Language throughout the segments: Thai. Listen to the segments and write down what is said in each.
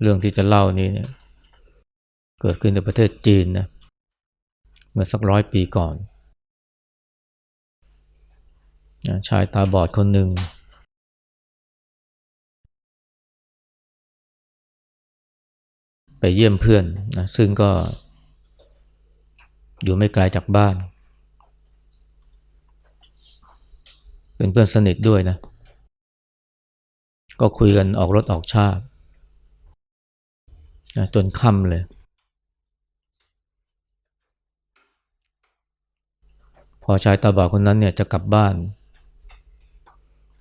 เรื่องที่จะเล่านี้เนี่ยเกิดขึ้นในประเทศจีนนะเมื่อสักร้อยปีก่อนชายตาบอดคนหนึ่ง ไปเยี่ยมเพื่อนนะซึ่งก็อยู่ไม่ไกลจากบ้าน เป็นเพื่อนสนิทด้วยนะ ก็คุยกันออกรถออกชาติ จนค่ำเลย พอชายตาบอดคนนั้นเนี่ยจะกลับบ้าน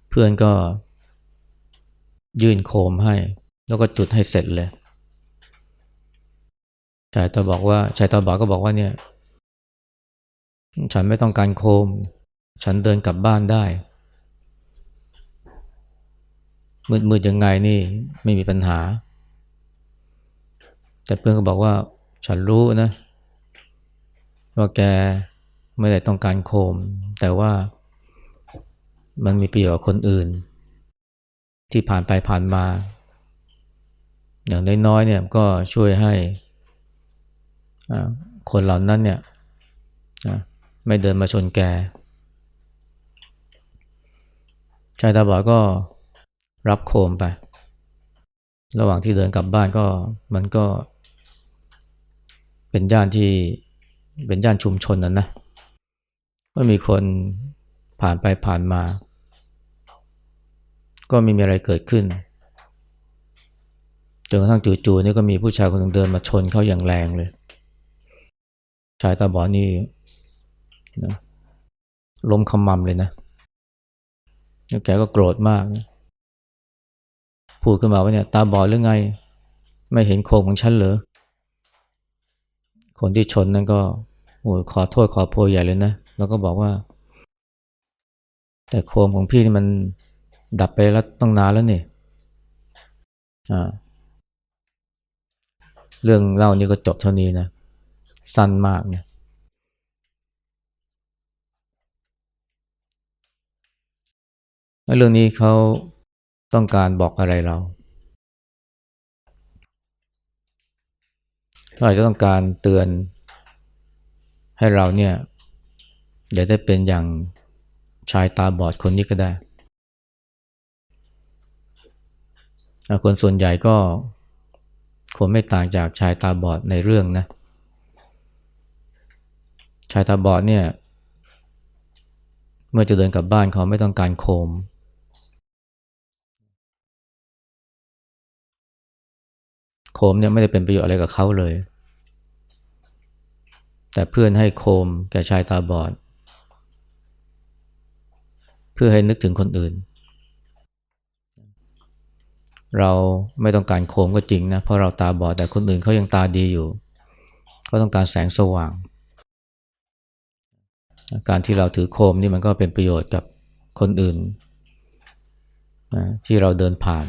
เพื่อนก็ยื่นโคมให้ แล้วก็จุดให้เสร็จเลยชายตาบอกว่าชายตาบอดก็บอกว่าเนี่ย ฉันไม่ต้องการโคม ฉันเดินกลับบ้านได้ มืดๆยังไงนี่ไม่มีปัญหา แต่เพื่อนก็บอกว่าฉันรู้นะ ว่าแกไม่ได้ต้องการโคม แต่ว่ามันมีประโยชน์กับคนอื่น ที่ผ่านไปผ่านมา อย่างน้อยๆเนี่ยก็ช่วยให้คนเหล่านั้นเนี่ยไม่เดินมาชนแกชายตาบอดก็รับโคมไป ระหว่างที่เดินกลับบ้านก็มันก็ เป็นย่านที่เป็นย่านชุมชนนั่นนะก็มีคนผ่านไปผ่านมา ก็ไม่มีอะไรเกิดขึ้นจนกระทั่งจู่ๆนี่ก็มีผู้ชายคนหนึ่งเดินมาชนเขาอย่างแรงเลย ชายตาบอดนี่นะล้มคำมำเลยนะแล้วแกก็โกรธมากนะพูดขึ้นมาว่าเนี่ยตาบอดหรือไง ไม่เห็นโคมของฉันเหรอ คนที่ชนนั่นก็โอ้ยขอโทษขอโพยใหญ่เลยนะ แล้วก็บอกว่า แต่โคมของพี่นี่มันดับไปแล้วต้องนานแล้วนี่อ่าเรื่องเล่านี้ก็จบเท่านี้นะ สั้นมากเนี่ยเรื่องนี้เขาต้องการบอกอะไรเรา เขาอาจจะต้องการเตือนให้เราเนี่ยอย่าได้เป็นอย่างชายตาบอดคนนี้ก็ได้ คนส่วนใหญ่ก็คงไม่ต่างจากชายตาบอดในเรื่องนะ ชายตาบอดเนี่ย เมื่อจะเดินกลับบ้านเขาไม่ต้องการโคม โคมเนี่ยไม่ได้เป็นประโยชน์อะไรกับเขาเลย แต่เพื่อนให้โคมแก่ชายตาบอด เพื่อให้นึกถึงคนอื่น เราไม่ต้องการโคมก็จริงนะ เพราะเราตาบอดแต่คนอื่นเขายังตาดีอยู่เขาต้องการแสงสว่าง การที่เราถือโคมนี่มันก็เป็นประโยชน์กับคนอื่นนะที่เราเดินผ่าน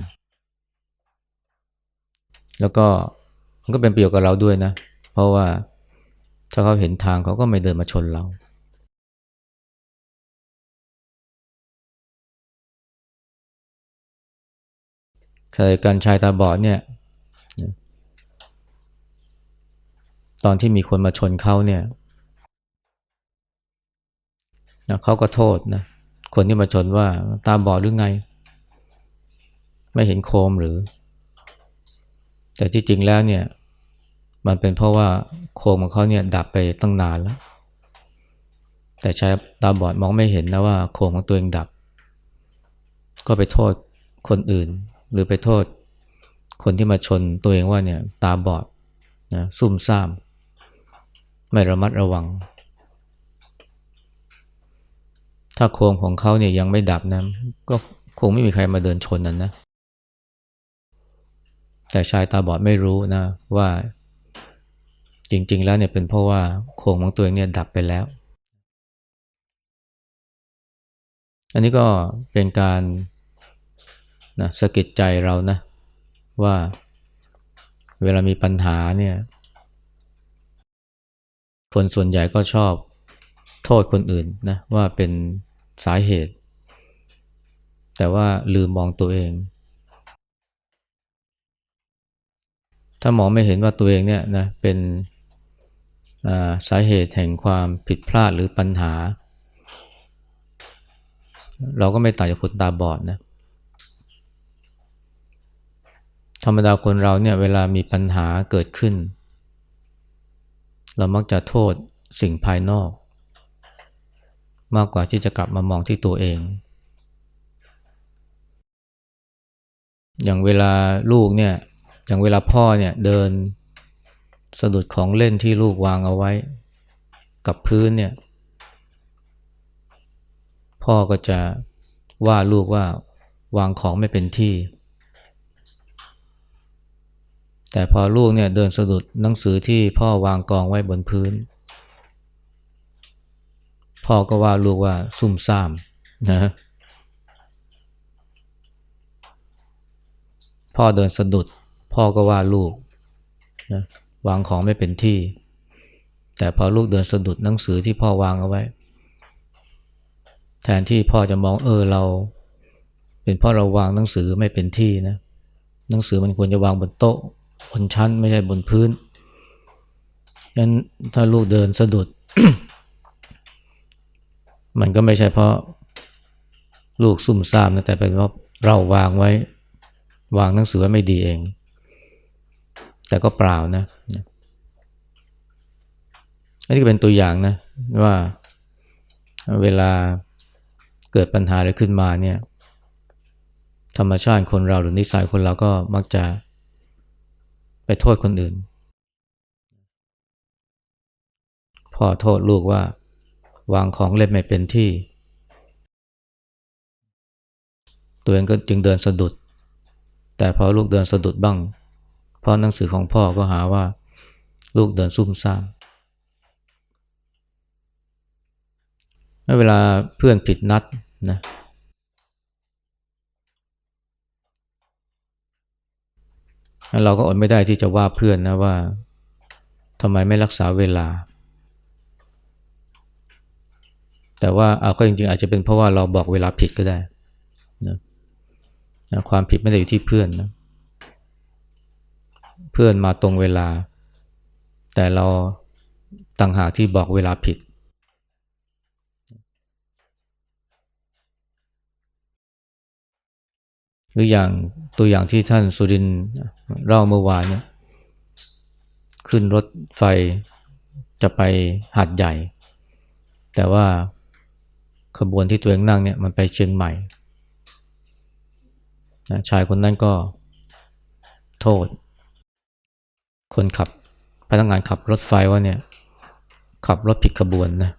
แล้วก็มันก็เป็นประโยชน์กับเราด้วยนะ เพราะว่าถ้าเขาเห็นทางเขาก็ไม่เดินมาชนเราเคยการชายตาบอดเนี่ย ตอนที่มีคนมาชนเขาเนี่ยนะเขาก็โทษนะ คนที่มาชนว่าตาบอดหรือไง ไม่เห็นโคมหรือ แต่ที่จริงแล้วเนี่ยมันเป็นเพราะว่าโคมของเขาเนี่ยดับไปตั้งนานแล้ว แต่ชายตาบอดมองไม่เห็นนะว่าโคมของตัวเองดับ ก็ไปโทษคนอื่น หรือไปโทษคนที่มาชนตัวเองว่าเนี่ยตาบอดนะซุ่มซ่าม ไม่ระมัดระวัง ถ้าโคมของเขาเนี่ยยังไม่ดับนะก็คงไม่มีใครมาเดินชนนั้นนะ แต่ชายตาบอดไม่รู้นะว่าจริง ๆ แล้วเนี่ยเป็นเพราะว่าโคมของตัวเองเนี่ยดับไปแล้ว อันนี้ก็เป็นการนะสะกิดใจเรานะว่าเวลามีปัญหาเนี่ย คนส่วนใหญ่ก็ชอบโทษคนอื่นนะว่าเป็นสาเหตุ แต่ว่าลืมมองตัวเอง ถ้ามองไม่เห็นว่าตัวเองเนี่ยนะเป็นสาเหตุแห่งความผิดพลาดหรือปัญหา เราก็ไม่ต่างจากคนตาบอดนะธรรมดาคนเราเนี่ยเวลามีปัญหาเกิดขึ้น เรามักจะโทษสิ่งภายนอก มากกว่าที่จะกลับมามองที่ตัวเอง อย่างเวลาลูกเนี่ย อย่างเวลาพ่อเนี่ยเดินสะดุดของเล่นที่ลูกวางเอาไว้ กับพื้นเนี่ย พ่อก็จะว่าลูกว่าวางของไม่เป็นที่ แต่พอลูกเนี่ยเดินสะดุดหนังสือที่พ่อวางกองไว้บนพื้น พ่อก็ว่าลูกว่าซุ่มซ่ามนะพ่อเดินสะดุด พ่อก็ว่าลูกนะวางของไม่เป็นที่ แต่พอลูกเดินสะดุดหนังสือที่พ่อวางเอาไว้ แทนที่พ่อจะมองเออเรา เป็นเพราะเราวางหนังสือไม่เป็นที่นะ หนังสือมันควรจะวางบนโต๊ะบนชั้นไม่ใช่บนพื้นงั้นถ้าลูกเดินสะดุด มันก็ไม่ใช่เพราะลูกซุ่มซ่ามนะแต่เป็นเพราะเราวางไว้ วางหนังสือไว้ไม่ดีเอง แต่ก็เปล่านะอันนี้ก็เป็นตัวอย่างนะว่าเวลาเกิดปัญหาอะไรขึ้นมาเนี่ย ธรรมชาติคนเราหรือนิสัยคนเราก็มักจะไปโทษคนอื่น พ่อโทษลูกว่าวางของเล่นไม่เป็นที่ ตัวเองก็จึงเดินสะดุด แต่พอลูกเดินสะดุดบ้าง เพราะหนังสือของพ่อก็หาว่า ลูกเดินซุ่มซ่ามเวลาเพื่อนผิดนัดนะเราก็อดไม่ได้ที่จะว่าเพื่อนนะว่าทำไมไม่รักษาเวลา แต่ว่าเอาเข้าจริงๆ อาจจะเป็นเพราะว่าเราบอกเวลาผิดก็ได้นะนะความผิดไม่ได้อยู่ที่เพื่อนนะ เพื่อนมาตรงเวลา แต่เราต่างหากที่บอกเวลาผิด หรืออย่างตัวอย่างที่ท่านสุรินเล่าเมื่อวานเนี่ยขึ้นรถไฟจะไปหาดใหญ่ แต่ว่าขบวนที่ตัวเองนั่งเนี่ยมันไปเชียงใหม่นะชายคนนั้นก็โทษ คนขับพนักงานขับรถไฟว่าเนี่ย ขับรถผิดขบวนนะ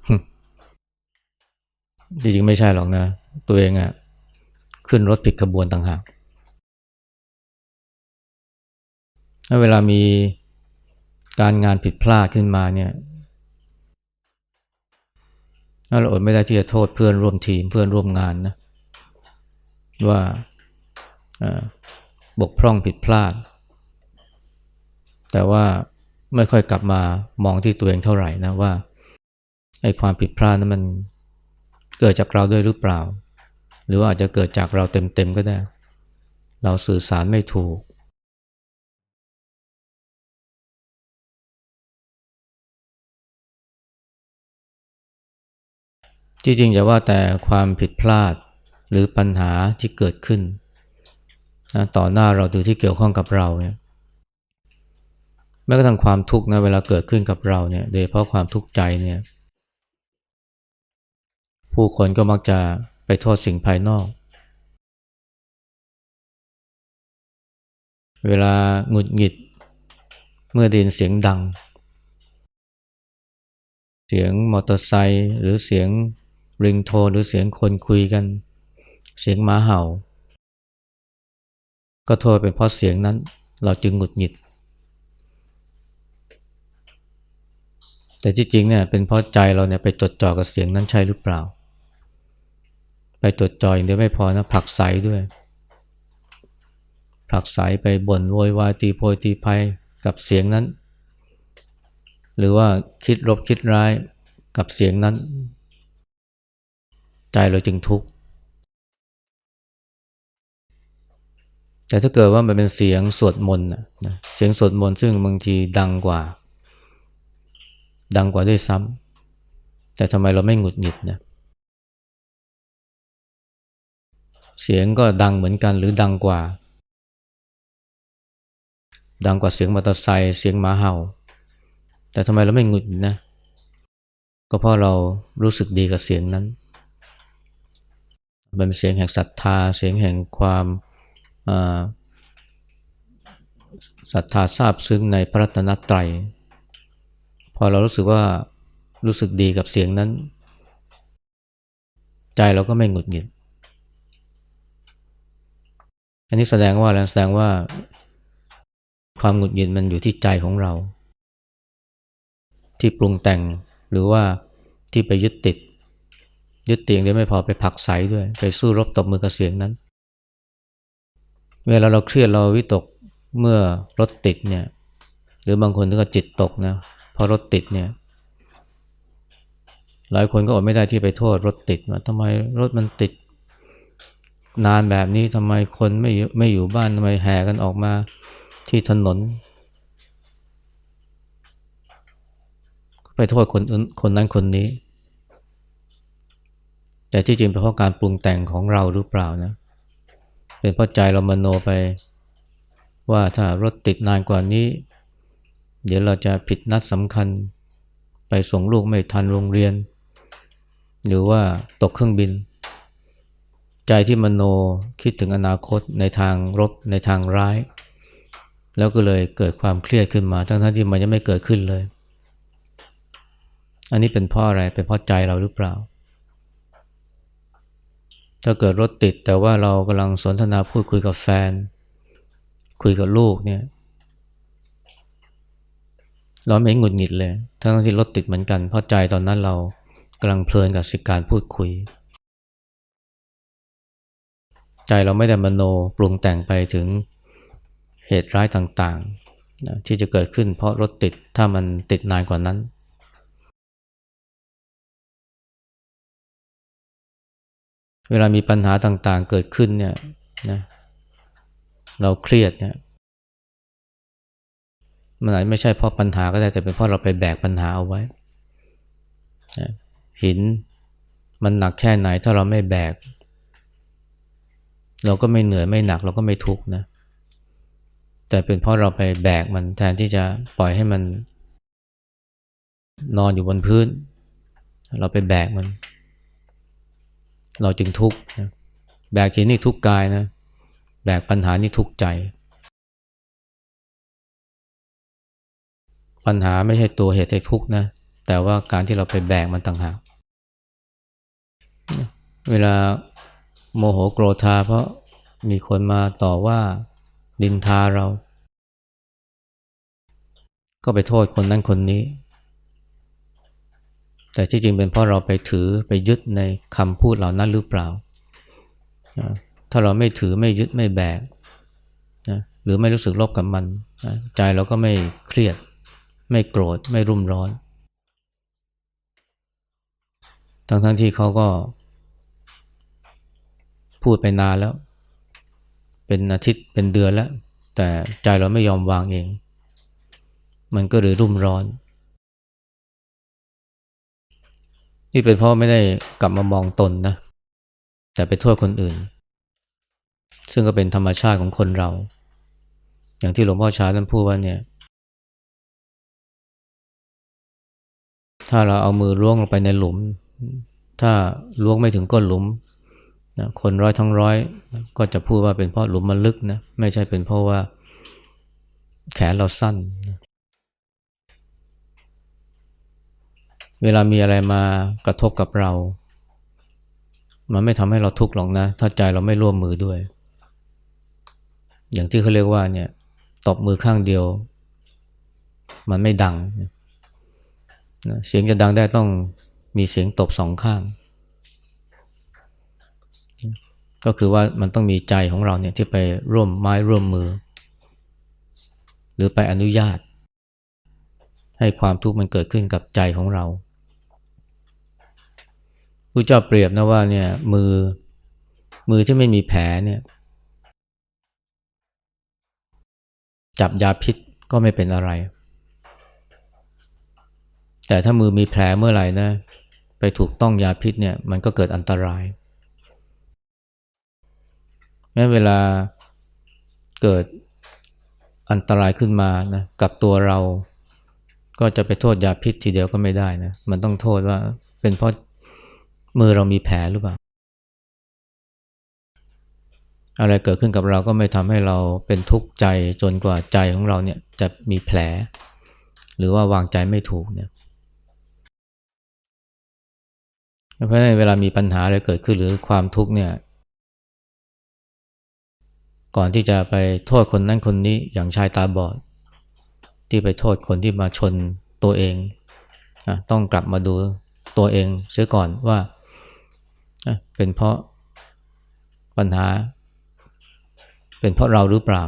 จริงๆไม่ใช่หรอกนะ ตัวเองอะ่ะขึ้นรถผิดขบวนต่างหากถ้าเวลามีการงานผิดพลาดขึ้นมาเนี่ยเราอดไม่ได้ที่จะโทษเพื่อนร่วมทีมเพื่อนร่วมงานนะว่าบกพร่องผิดพลาด แต่ว่าไม่ค่อยกลับมามองที่ตัวเองเท่าไหร่นะว่าไอ้ความผิดพลาดนั้นมันเกิดจากเราด้วยหรือเปล่า หรือว่าอาจจะเกิดจากเราเต็มๆก็ได้ เราสื่อสารไม่ถูก จริงๆอย่าว่าแต่ความผิดพลาดหรือปัญหาที่เกิดขึ้นนะต่อหน้าเราหรือที่เกี่ยวข้องกับเราเนี่ย แม้กระทั่งความทุกข์นะเวลาเกิดขึ้นกับเราเนี่ย โดยเพราะความทุกข์ใจเนี่ย ผู้คนก็มักจะไปโทษสิ่งภายนอก เวลาหงุดหงิด เมื่อได้ยินเสียงดัง เสียงมอเตอร์ไซค์หรือเสียงริงโทนหรือเสียงคนคุยกัน เสียงหมาเห่า ก็โทษเป็นเพราะเสียงนั้นเราจึงหงุดหงิด แต่ที่จริงเนี่ยเป็นเพราะใจเราเนี่ยไปจดจ่อกับเสียงนั้นใช่หรือเปล่า ไปจดจ่ออย่างเดียวไม่พอนะผลักไสด้วย ผลักไสไปบ่นโวยวายตีโพยตีภัยกับเสียงนั้น หรือว่าคิดลบคิดร้ายกับเสียงนั้น ใจเราจึงทุกข์แต่ถ้าเกิดว่ามันเป็นเสียงสวดมนต์นะนะเสียงสวดมนต์ซึ่งบางทีดังกว่า ดังกว่าด้วยซ้ำแต่ทำไมเราไม่หงุดหงิดนะเสียงก็ดังเหมือนกันหรือดังกว่า ดังกว่าเสียงมอเตอร์ไซค์เสียงหมาเห่า แต่ทำไมเราไม่หงุดหงิดนะ ก็เพราะเรารู้สึกดีกับเสียงนั้น มันเป็นเสียงแห่งศรัทธาเสียงแห่งความศรัทธาซาบซึ้งในพระรัตนตรัย พอเรารู้สึกว่ารู้สึกดีกับเสียงนั้น ใจเราก็ไม่หงุดหงิด อันนี้แสดงว่าอะไรแสดงว่า ความหงุดหงิดมันอยู่ที่ใจของเรา ที่ปรุงแต่งหรือว่าที่ไปยึดติด ยึดติดอย่างเดียวไม่พอไปผลักไสด้วย ไปสู้รบตบมือกับเสียงนั้น เวลาเราเครียดเราวิตกเมื่อรถติดเนี่ย หรือบางคนก็จิตตกนะ พราะรถติดเนี่ยหลายคนก็อดไม่ได้ที่ไปโทษรถติดว่าทำไมรถมันติด นานแบบนี้ทำไมคนไม่ไม่อยู่บ้านทำไมแห่กันออกมาที่ถนน ไปโทษคนคนนั้นคนนี้ แต่ที่จริงเป็นเพราะการปรุงแต่งของเราหรือเปล่านะเป็นเพราะใจเรามโนไป ว่าถ้ารถติดนานกว่านี้ เดี๋ยวเราจะผิดนัดสำคัญ ไปส่งลูกไม่ทันโรงเรียน หรือว่าตกเครื่องบิน ใจที่มโนคิดถึงอนาคตในทางรบในทางร้าย แล้วก็เลยเกิดความเครียดขึ้นมาทั้งๆที่มันยังไม่เกิดขึ้นเลย อันนี้เป็นเพราะอะไรเป็นเพราะใจเราหรือเปล่า ถ้าเกิดรถติดแต่ว่าเรากำลังสนทนาพูดคุยกับแฟน คุยกับลูกเนี่ย เราไม่หงุดหงิดเลย ทั้งที่รถติดเหมือนกัน เพราะใจตอนนั้นเรากำลังเพลินกับสิการพูดคุย ใจเราไม่ได้มโนปรุงแต่งไปถึงเหตุร้ายต่างๆนะที่จะเกิดขึ้นเพราะรถติดถ้ามันติดนานกว่านั้น เวลามีปัญหาต่างๆเกิดขึ้นเนี่ยนะเราเครียดเนี่ย มันอาจไม่ใช่เพราะปัญหาก็ได้แต่เป็นเพราะเราไปแบกปัญหาเอาไว้หินมันหนักแค่ไหนถ้าเราไม่แบก เราก็ไม่เหนื่อยไม่หนักเราก็ไม่ทุกข์นะ แต่เป็นเพราะเราไปแบกมันแทนที่จะปล่อยให้มัน นอนอยู่บนพื้น เราไปแบกมัน เราจึงทุกข์นะแบกหินนี่ทุกข์กายนะ แบกปัญหานี่ทุกข์ใจ ปัญหาไม่ใช่ตัวเหตุให้ทุกข์นะ แต่ว่าการที่เราไปแบกมันต่างหาก เวลาโมโหโกรธาเพราะมีคนมาต่อว่าดินทาเรา ก็ไปโทษคนนั้นคนนี้ แต่ที่จริงเป็นเพราะเราไปถือไปยึดในคำพูดเหล่านั้นหรือเปล่า ถ้าเราไม่ถือไม่ยึดไม่แบกนะหรือไม่รู้สึกลบกับมันนะใจเราก็ไม่เครียด ไม่โกรธไม่รุ่มร้อน ทั้งทั้งที่เขาก็ พูดไปนานแล้ว เป็นอาทิตย์เป็นเดือนแล้ว แต่ใจเราไม่ยอมวางเอง มันก็เลยรุ่มร้อน นี่เป็นเพราะไม่ได้กลับมามองตนนะ แต่ไปโทษคนอื่น ซึ่งก็เป็นธรรมชาติของคนเรา อย่างที่หลวงพ่อชาท่านพูดว่าเนี่ย ถ้าเราเอามือล้วงลงไปในหลุม ถ้าล้วงไม่ถึงก้นหลุมนะคนร้อยทั้งร้อยก็จะพูดว่าเป็นเพราะหลุมมันลึกนะไม่ใช่เป็นเพราะว่าแขนเราสั้นนะเวลามีอะไรมากระทบกับเรา มันไม่ทำให้เราทุกข์หรอกนะ ถ้าใจเราไม่ร่วมมือด้วย อย่างที่เขาเรียกว่าเนี่ยตบมือข้างเดียว มันไม่ดัง เสียงจะดังได้ต้องมีเสียงตบสองข้าง ก็คือว่ามันต้องมีใจของเราเนี่ยที่ไปร่วมไม้ร่วมมือ หรือไปอนุญาต ให้ความทุกข์มันเกิดขึ้นกับใจของเราผู้เจ้าเปรียบนะว่าเนี่ยมือมือที่ไม่มีแผลเนี่ยจับยาพิษก็ไม่เป็นอะไร แต่ถ้ามือมีแผลเมื่อไหร่นะ ไปถูกต้องยาพิษเนี่ยมันก็เกิดอันตราย แม้เวลาเกิดอันตรายขึ้นมานะกับตัวเรา ก็จะไปโทษยาพิษทีเดียวก็ไม่ได้นะมันต้องโทษว่าเป็นเพราะมือเรามีแผลหรือเปล่า อะไรเกิดขึ้นกับเราก็ไม่ทำให้เราเป็นทุกข์ใจจนกว่าใจของเราเนี่ยจะมีแผล หรือว่าวางใจไม่ถูกเนี่ย เพราะฉะนั้นเวลามีปัญหาอะไรเกิดขึ้นหรือความทุกข์เนี่ย ก่อนที่จะไปโทษคนนั้นคนนี้อย่างชายตาบอด ที่ไปโทษคนที่มาชนตัวเองนะต้องกลับมาดูตัวเองเสียก่อนว่าเป็นเพราะปัญหา เป็นเพราะเราหรือเปล่า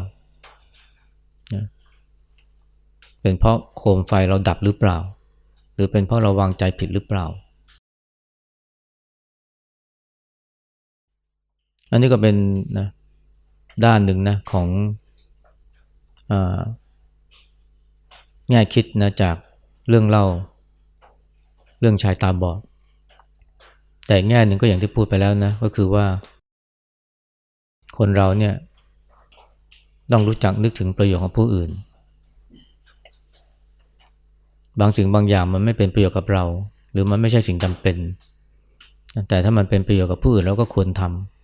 เป็นเพราะโคมไฟเราดับหรือเปล่า หรือเป็นเพราะเราวางใจผิดหรือเปล่า อันนี้ก็เป็นนะด้านหนึ่งนะของอแง่คิดนะจากเรื่องเล่า เรื่องชายตาบอด แต่แง่หนึ่งก็อย่างที่พูดไปแล้วนะ ก็คือว่า คนเราเนี่ย ต้องรู้จักนึกถึงประโยชน์ของผู้อื่น บางสิ่งบางอย่างมันไม่เป็นประโยชน์กับเรา หรือมันไม่ใช่สิ่งจำเป็น แต่ถ้ามันเป็นประโยชน์กับผู้อื่นเราก็ควรทำ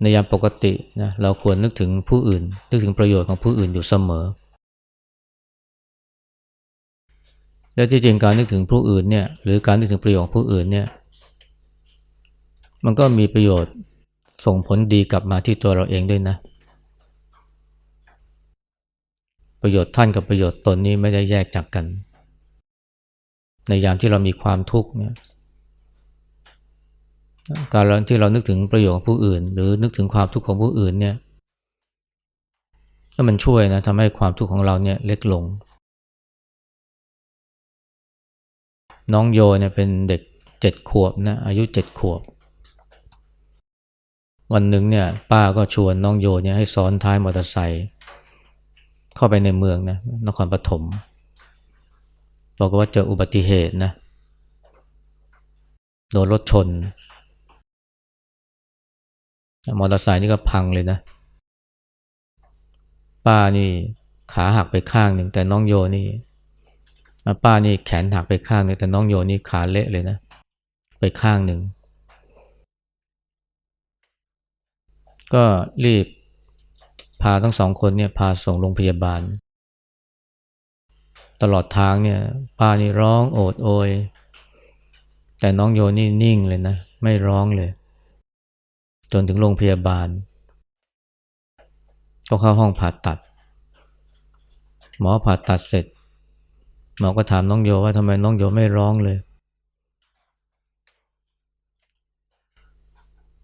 ในยามปกตินะเราควรนึกถึงผู้อื่น นึกถึงประโยชน์ของผู้อื่นอยู่เสมอ และที่จริงการนึกถึงผู้อื่นเนี่ยหรือการนึกถึงประโยชน์ของผู้อื่นเนี่ยมันก็มีประโยชน์ส่งผลดีกลับมาที่ตัวเราเองด้วยนะ ประโยชน์ท่านกับประโยชน์ตนนี้ไม่ได้แยกจากกัน ในยามที่เรามีความทุกข์เนี่ย การที่เรานึกถึงประโยชน์ของผู้อื่น หรือนึกถึงความทุกข์ของผู้อื่นเนี่ยก็มันช่วยนะทำให้ความทุกข์ของเราเนี่ยเล็กลง น้องโยเนี่ยเป็นเด็กเจ็ดขวบนะอายุเจ็ดขวบ วันหนึ่งเนี่ยป้าก็ชวนน้องโยเนี่ยให้ซ้อนท้ายมอเตอร์ไซค์เข้าไปในเมืองนะนครปฐมบอกว่าเจออุบัติเหตุนะโดนรถชน มอเตอร์ไซค์นี่ก็พังเลยนะ ป้านี่ขาหักไปข้างหนึ่งแต่น้องโยนี่ป้านี่แขนหักไปข้างหนึ่งแต่น้องโยนี่ขาเละเลยนะ ไปข้างหนึ่ง ก็รีบพาทั้งสองคนเนี่ยพาส่งโรงพยาบาล ตลอดทางเนี่ย ป้านี่ร้องโอดโอย แต่น้องโยนี่นิ่งเลยนะ ไม่ร้องเลย จนถึงโรงพยาบาล ก็เข้าห้องผ่าตัด หมอผ่าตัดเสร็จ หมอก็ถามน้องโยว่าทำไมน้องโยไม่ร้องเลย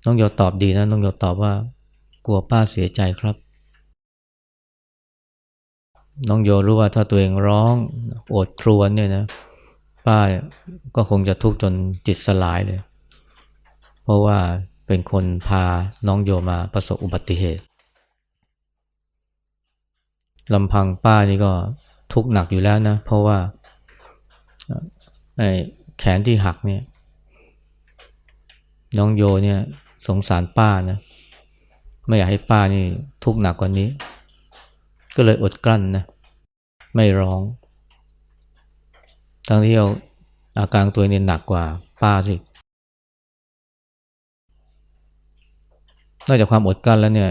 น้องโยตอบดีนะ น้องโยตอบว่ากลัวป้าเสียใจครับ น้องโยรู้ว่าถ้าตัวเองร้องโอดครวญเนี่ยนะ ป้าก็คงจะทุกข์จนจิตสลายเลย เพราะว่า เป็นคนพาน้องโยมาประสบอุบัติเหตุลำพังป้านี่ก็ทุกข์หนักอยู่แล้วนะ เพราะว่าไอ้แขนที่หักเนี่ย น้องโยเนี่ยสงสารป้านะไม่อยากให้ป้านี่ทุกข์หนักกว่านี้ ก็เลยอดกลั้นนะไม่ร้องทั้งที่เอาอาการตัวเนี้หนักกว่าป้าสิ นอกจากความอดกลั้นแล้วเนี่ย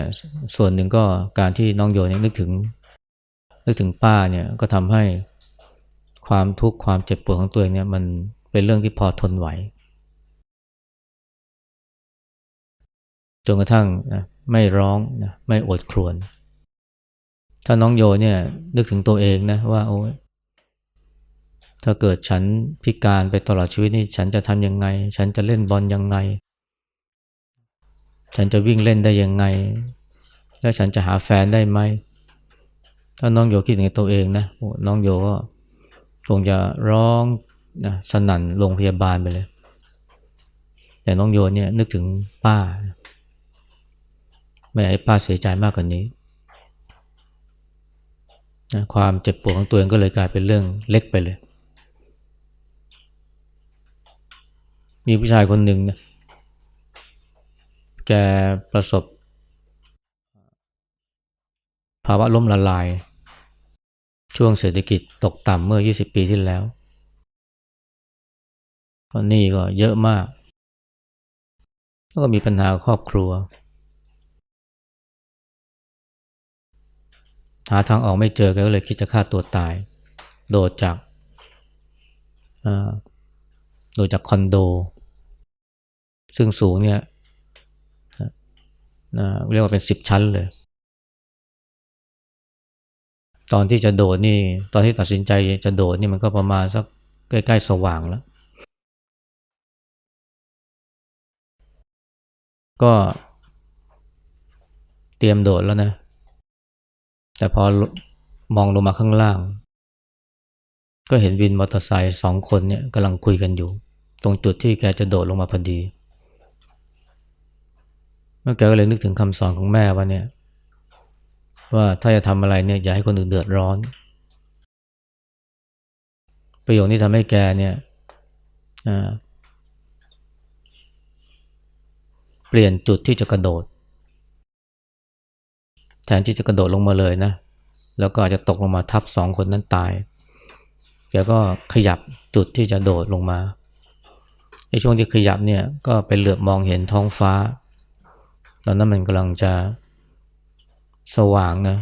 ส่วนหนึ่งก็การที่น้องโยนนึกถึง นึกถึงป้าเนี่ยก็ทำให้ความทุกข์ความเจ็บปวดของตัวเองเนี่ยมันเป็นเรื่องที่พอทนไหวจนกระทั่งนะไม่ร้องนะไม่อดครวญถ้าน้องโยเนี่ยนึกถึงตัวเองนะว่าโอ้ยถ้าเกิดฉันพิการไปตลอดชีวิตนี่ฉันจะทำยังไง ฉันจะเล่นบอลยังไง ฉันจะวิ่งเล่นได้ยังไง แล้วฉันจะหาแฟนได้ไหม ถ้าน้องโยคิดในตัวเองนะน้องโยก็คงจะร้องนะสนั่นโรงพยาบาลไปเลย แต่น้องโยเนี่ยนึกถึงป้า ไม่อยากให้ป้าเสียใจมากกว่านนี้นะความเจ็บปวดของตัวเองก็เลยกลายเป็นเรื่องเล็กไปเลย มีผู้ชายคนหนึ่งนะ แกประสบ ภาวะล้มละลาย ช่วงเศรษฐกิจตกต่ำเมื่อ 20 ปีที่แล้วก็นี้ก็เยอะมาก แล้วก็มีปัญหาครอบครัว หาทางออกไม่เจอแกก็เลยคิดจะฆ่าตัวตาย โดดจากโดดจากคอนโด ซึ่งสูงเนี่ย นะเรียกว่าเป็นสิบชั้นเลย ตอนที่จะโดดนี่ ตอนที่ตัดสินใจจะโดดนี่มันก็ประมาณสักใกล้ๆสว่างแล้ว ก็เตรียมโดดแล้วนะ แต่พอมองลงมาข้างล่าง ก็เห็นวินมอเตอร์ไซค์สองคนเนี่ยกำลังคุยกันอยู่ ตรงจุดที่แกจะโดดลงมาพอดี เมื่อแกก็เลยนึกถึงคำสอนของแม่ว่าเนี่ย ว่าถ้าจะทำอะไรเนี่ยอย่าให้คนอื่นเดือดร้อน ประโยคนี้ทำให้แกเนี่ยเปลี่ยนจุดที่จะกระโดด แทนที่จะกระโดดลงมาเลยนะ แล้วก็อาจจะตกลงมาทับสองคนนั้นตายแกก็ขยับจุดที่จะโดดลงมาในช่วงที่ขยับเนี่ยก็ไปเหลือบมองเห็นท้องฟ้า ตอนนั้นมันกำลังจะสว่างนะ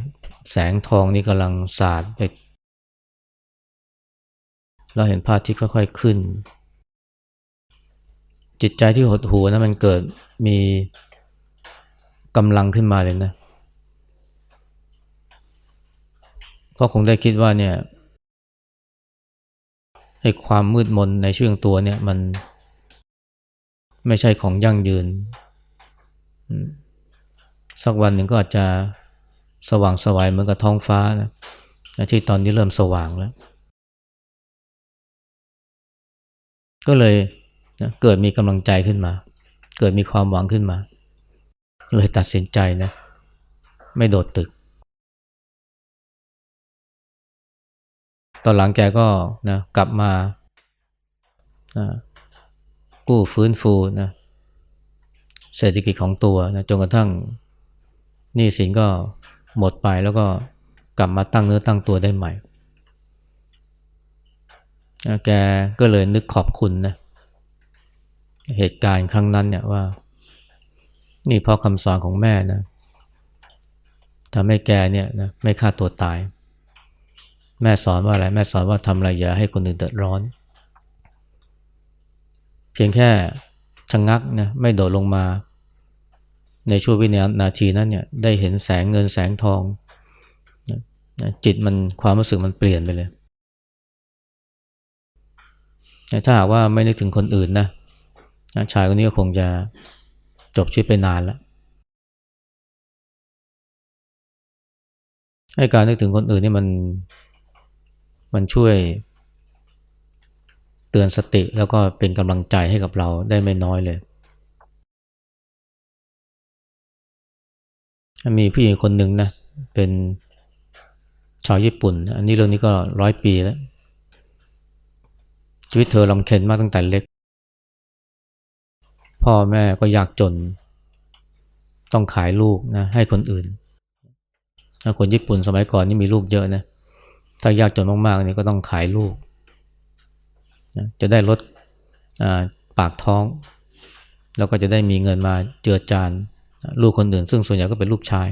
แสงทองนี่กำลังสาดไปเราเห็นภาพที่ค่อยๆขึ้น จิตใจที่หดหูนะมันเกิดมีกำลังขึ้นมาเลยนะเพราะคงได้คิดว่าเนี่ยให้ความมืดมนในช่วงตัวเนี่ยมันไม่ใช่ของยั่งยืน สักวันหนึ่งก็อาจจะสว่างสวายเหมือนกับท้องฟ้านะที่ตอนนี้เริ่มสว่างแล้ว ก็เลยนะเกิดมีกำลังใจขึ้นมา เกิดมีความหวังขึ้นมา เลยตัดสินใจนะ ไม่โดดตึก ตอนหลังแกก็นะกลับมานะกู้ฟื้นฟูนะ เศรษฐกิจของตัวนะจนกระทั่งหนี้สินก็หมดไปแล้วก็กลับมาตั้งเนื้อตั้งตัวได้ใหม่ แกก็เลยนึกขอบคุณนะเหตุการณ์ครั้งนั้นเนี่ยว่า นี่เพราะคำสอนของแม่นะทำให้แกเนี่ยนะไม่ฆ่าตัวตาย แม่สอนว่าอะไร แม่สอนว่าทำอะไรอย่าให้คนอื่นเดือดร้อน เพียงแค่ ชะงงักนะไม่โดดลงมา ในช่วงวินาทีนั้นเนี่ยได้เห็นแสงเงินแสงทองจิตมันความรู้สึกมันเปลี่ยนไปเลยถ้าหากว่าไม่นึกถึงคนอื่นนะชายคนนี้ก็คงจะจบชีวิตไปนานแล้วให้การนึกถึงคนอื่นนี่มันมันช่วย เตือนสติแล้วก็เป็นกำลังใจให้กับเราได้ไม่น้อยเลย มีผู้หญิงคนหนึ่งนะเป็นชาวญี่ปุ่น อันนี้เรื่องนี้ก็ร้อยปีแล้ว ชีวิตเธอลำเค็ญมากตั้งแต่เล็ก พ่อแม่ก็ยากจน ต้องขายลูกนะให้คนอื่นคนญี่ปุ่นสมัยก่อนนี่มีลูกเยอะนะ ถ้ายากจนมากๆนี่ก็ต้องขายลูก นะจะได้ลดปากท้อง แล้วก็จะได้มีเงินมาเจือจานลูกคนอื่น ซึ่งส่วนใหญ่ก็เป็นลูกชาย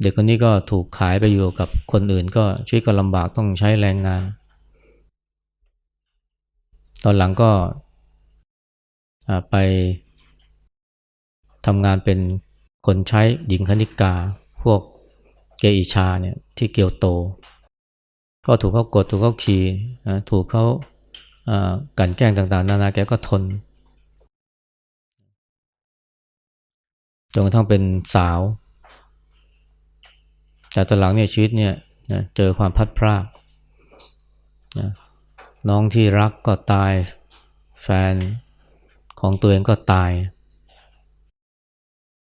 เด็กคนนี้ก็ถูกขายไปอยู่กับคนอื่น ก็ชีวิตก็ลำบากต้องใช้แรงงาน ตอนหลังก็ไปทำงานเป็นคนใช้หญิงคณิกา พวกเกอิชาเนี่ยที่เกียวโต ก็ถูกเขากดถูกเขาขี่ถูกเขากันแกล้งต่างๆ นานาแกก็ทนจนกระทั่งเป็นสาว แต่ตอนหลังเนี่ยชีวิตเนี่ยนะเจอความพัดพรากนะน้องที่รักก็ตาย แฟนของตัวเองก็ตาย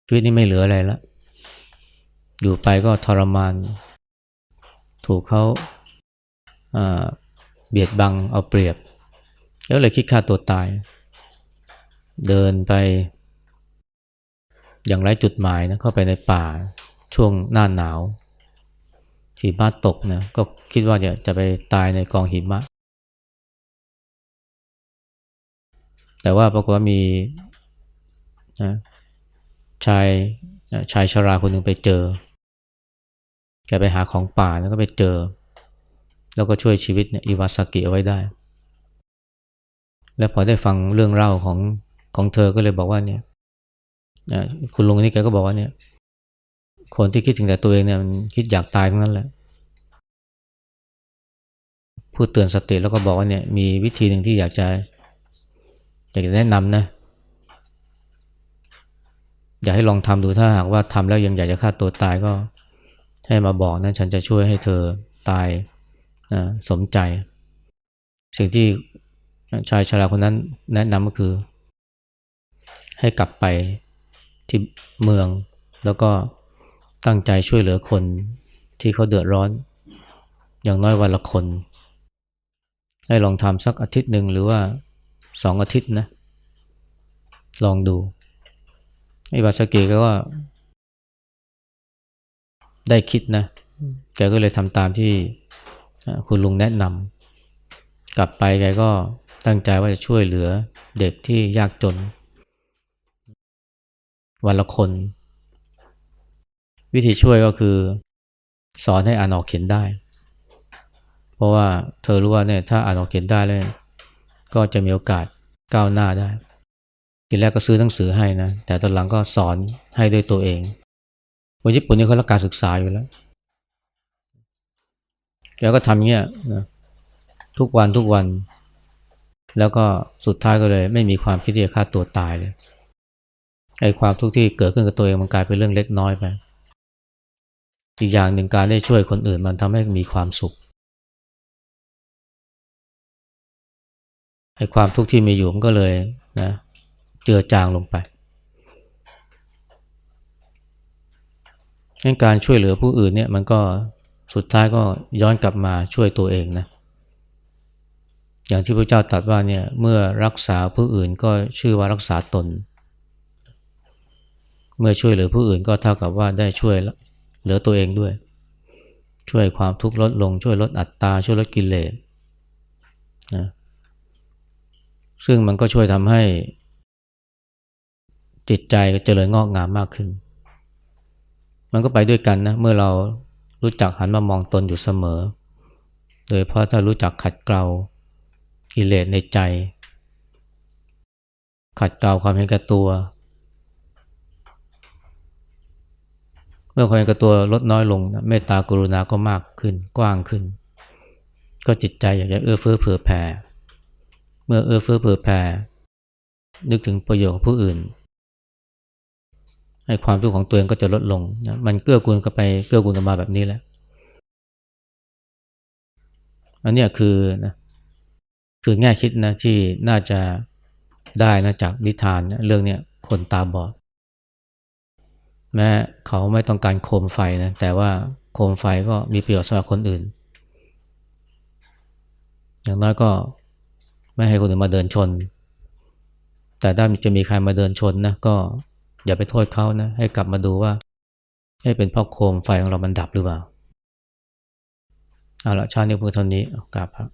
ชีวิตนี้ไม่เหลืออะไรแล้ว อยู่ไปก็ทรมาน ถูกเขาอ่า เบียดบังเอาเปรียบ แล้วเลยคิดฆ่าตัวตาย เดินไป อย่างไรจุดหมายนะเข้าไปในป่าช่วงหน้าหนาว หิมะตกนะก็คิดว่าจะจะไปตายในกองหิมะ แต่ว่าปรากฏว่ามีนะชายชายชราคนหนึ่งไปเจอ แกไปหาของป่าแล้วก็ไปเจอ แล้วก็ช่วยชีวิตเนี่ยอิวาซากิเอาไว้ได้ แล้วพอได้ฟังเรื่องเล่าของของเธอก็เลยบอกว่าเนี่ยคุณลุงนนี้แกก็บอกว่าเนี่ย คนที่คิดถึงแต่ตัวเองเนี่ยมันคิดอยากตายทั้งนั้นแหละพูดเตือนสติแล้วก็บอกว่าเนี่ยมีวิธีหนึ่งที่อยากจะอยากจะแนะนำนะ อยากให้ลองทำดูถ้าหากว่าทำแล้วยังอยากจะฆ่าตัวตายก็ให้มาบอกนะฉันจะช่วยให้เธอตาย สมใจ สิ่งที่ชายชราคนนั้นแนะนำก็คือ ให้กลับไปที่เมือง แล้วก็ตั้งใจช่วยเหลือคนที่เขาเดือดร้อน อย่างน้อยวันละคน ให้ลองทำสักอาทิตย์หนึ่งหรือว่าสองอาทิตย์นะ ลองดูไอ้บาสเกก็ว่าได้คิดนะ แกก็เลยทำตามที่ คุณลุงแนะนำกลับไปแกก็ตั้งใจว่าจะช่วยเหลือเด็กที่ยากจน วันละคน วิธีช่วยก็คือ สอนให้อ่านออกเขียนได้ เพราะว่าเธอรู้ว่าเนี่ยถ้าอ่านออกเขียนได้เลยก็จะมีโอกาสก้าวหน้าได้ ทีแรกก็ซื้อหนังสือให้นะ แต่ตอนหลังก็สอนให้ด้วยตัวเองคนญี่ปุ่นนี่เขารักการศึกษาอยู่แล้ว แล้วก็ทำเงี้ยนะทุกวันทุกวัน แล้วก็สุดท้ายก็เลย ไม่มีความคิดที่จะฆ่าตัวตายเลยไอ้ความทุกข์ที่เกิดขึ้นกับตัวเองมันกลายเป็นเรื่องเล็กน้อยไปอีกอย่างหนึ่งการได้ช่วยคนอื่นมันทำให้มีความสุขไอ้ความทุกข์ที่มีอยู่มันก็เลยนะเจือจางลงไปงั้นการช่วยเหลือผู้อื่นเนี่ยมันก็ สุดท้ายก็ย้อนกลับมาช่วยตัวเองนะ อย่างที่พระเจ้าตรัสว่าเนี่ยเมื่อรักษาผู้อื่นก็ชื่อว่ารักษาตน เมื่อช่วยเหลือผู้อื่นก็เท่ากับว่าได้ช่วยเหลือตัวเองด้วย ช่วยความทุกข์ลดลงช่วยลดอัตตาช่วยลดกิเลสนะซึ่งมันก็ช่วยทำให้จิตใจเจริญงอกงามมากขึ้น มันก็ไปด้วยกันนะ เมื่อเรา รู้จักหันมามองตนอยู่เสมอ โดยเพราะถ้ารู้จักขัดเกลากิเลสในใจ ขัดเกลาความเห็นแก่ตัว เมื่อความเห็นแก่ตัวลดน้อยลงนะเมตตากรุณาก็มากขึ้นกว้างขึ้น ก็จิตใจอยากจะเอื้อเฟื้อเผื่อแผ่ เมื่อเอื้อเฟื้อเผื่อแผ่นึกถึงประโยชน์ของผู้อื่น ให้ความทุกข์ของตัวเองก็จะลดลงนะมันเกื้อกูลกันไปเกื้อกูลกันมาแบบนี้แหละอันนี้คือนะคือแง่คิดนะที่น่าจะได้นะจากนิทานนะเรื่องเนี้ยคนตาบอดแม้เขาไม่ต้องการโคมไฟนะแต่ว่าโคมไฟก็มีประโยชน์สำหรับคนอื่น อย่างน้อยก็ไม่ให้คนอื่นมาเดินชน แต่ถ้าจะมีใครมาเดินชนนะก็ อย่าไปโทษเขานะ ให้กลับมาดูว่า ให้เป็นพ่อโคมไฟของเรามันดับหรือเปล่า เอาละชาตินี้เพื่อเท่านี้กลับครับ